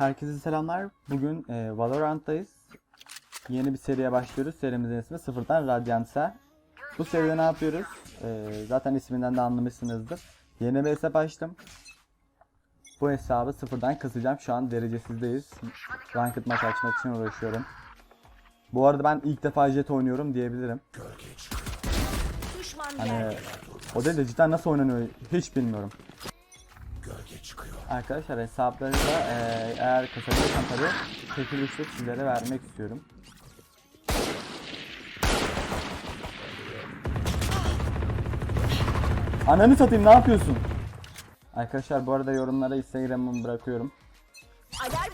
Herkese selamlar. Bugün e, Valorant'tayız. Yeni bir seriye başlıyoruz. Serimizin ismi Sıfırdan Radiant'a. Bu seride ne yapıyoruz? E, zaten isminden de anlamışsınızdır. Yeni bir hesap açtım. Bu hesabı sıfırdan kısacağım. Şu an derecesizdeyiz. Ranked maç açmak için uğraşıyorum. Bu arada ben ilk defa jet oynuyorum diyebilirim. Hani o değil de cidden nasıl oynanıyor hiç bilmiyorum. Arkadaşlar hesapları da eee, eğer kasabilirsem tabii çekilişte sizlere vermek istiyorum. Ananı satayım ne yapıyorsun? Arkadaşlar bu arada yorumlara Instagram'ımı bırakıyorum.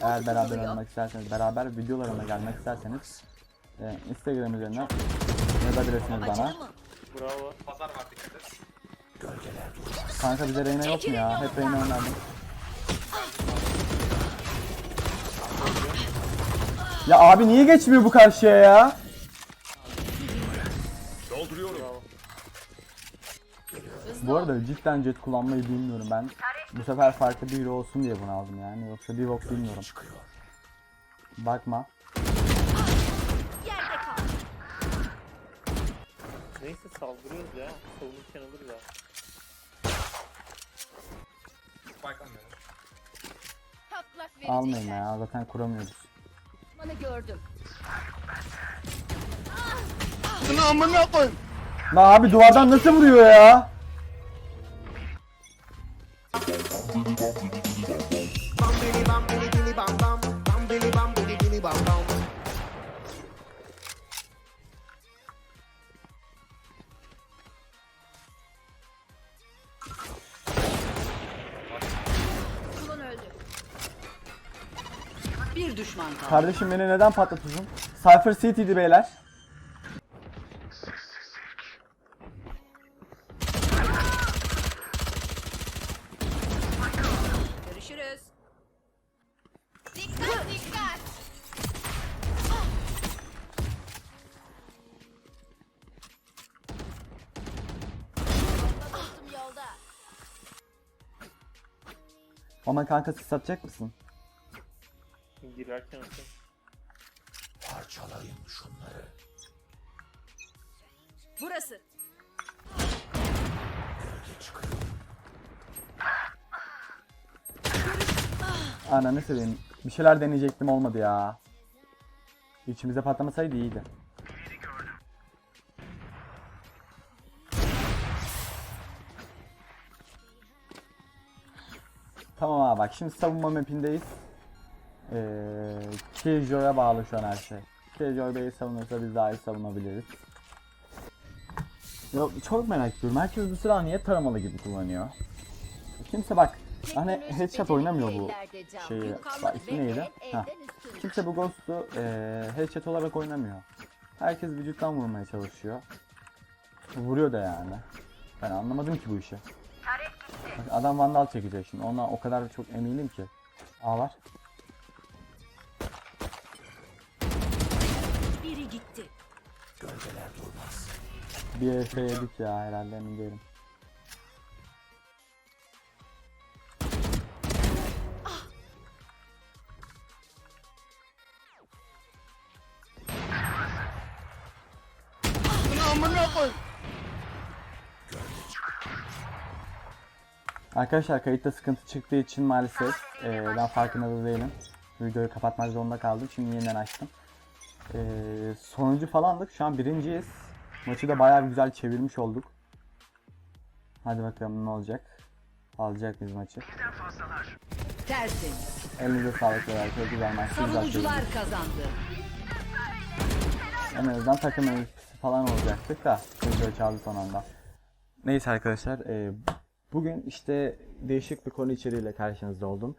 Eğer beraber olmak isterseniz, beraber videolarıma gelmek isterseniz e, Instagram üzerinden yazabilirsiniz bana. Açalım mı? Bravo. Pazar var dikkat et. Kanka bize Reyna yok mu ya? Hep Reyna oynardım. Ya abi niye geçmiyor bu karşıya ya? Bravo. Bu arada cidden jet kullanmayı bilmiyorum ben. Bu sefer farklı bir hero olsun diye bunu aldım yani. Yoksa bir bok bilmiyorum. Bakma. Neyse saldırıyoruz ya. Savunurken alırız ya. Almayın ya zaten kuramıyoruz. Düşmanı gördüm. La abi duvardan nasıl vuruyor ya? bam bidi Bir düşman kaldı. Kardeşim beni neden patlatıyorsun? Cypher City'di beyler. Görüşürüz. Dikkat dikkat. Dostum yolda. Ama kanka satacak mısın? Girerken atayım. Burası. Ananı seveyim. Bir şeyler deneyecektim olmadı ya. İçimize patlamasaydı iyiydi. Tamam abi bak şimdi savunma mapindeyiz. Ee, Killjoy'a bağlı şu an her şey. Killjoy Bey'i savunursa biz daha iyi savunabiliriz. Ya çok merak ediyorum. Herkes bu silahı niye taramalı gibi kullanıyor? Kimse bak hani headshot oynamıyor bu şeyi. Bak ismi neydi? üstün. Kimse bu Ghost'u eee headshot olarak oynamıyor. Herkes vücuttan vurmaya çalışıyor. Vuruyor da yani. Ben anlamadım ki bu işi. Bak adam vandal çekecek şimdi. Ona o kadar çok eminim ki. A var. Gitti. Bir EF yedik ya herhalde emin değilim. Arkadaşlar kayıtta sıkıntı çıktığı için maalesef eee, ben farkında da değilim. Videoyu kapatmak zorunda kaldım. Şimdi yeniden açtım. Eee sonuncu falandık. Şu an birinciyiz. Maçı da bayağı güzel çevirmiş olduk. Hadi bakalım ne olacak. Alacak biz maçı. Tertemiz. Elinize sağlık. Çok güzel maç. Savunucular kazandı. En azından takım MVP falan olacaktık da. Kızları çaldı son anda. Neyse arkadaşlar. eee, bugün işte değişik bir konu içeriğiyle karşınızda oldum.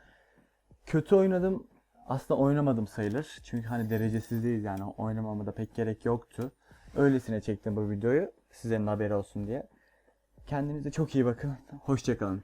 Kötü oynadım. Aslında oynamadım sayılır. Çünkü hani derecesiz değil yani. Oynamama da pek gerek yoktu. Öylesine çektim bu videoyu. Sizlerin haberi olsun diye. Kendinize çok iyi bakın. Hoşçakalın.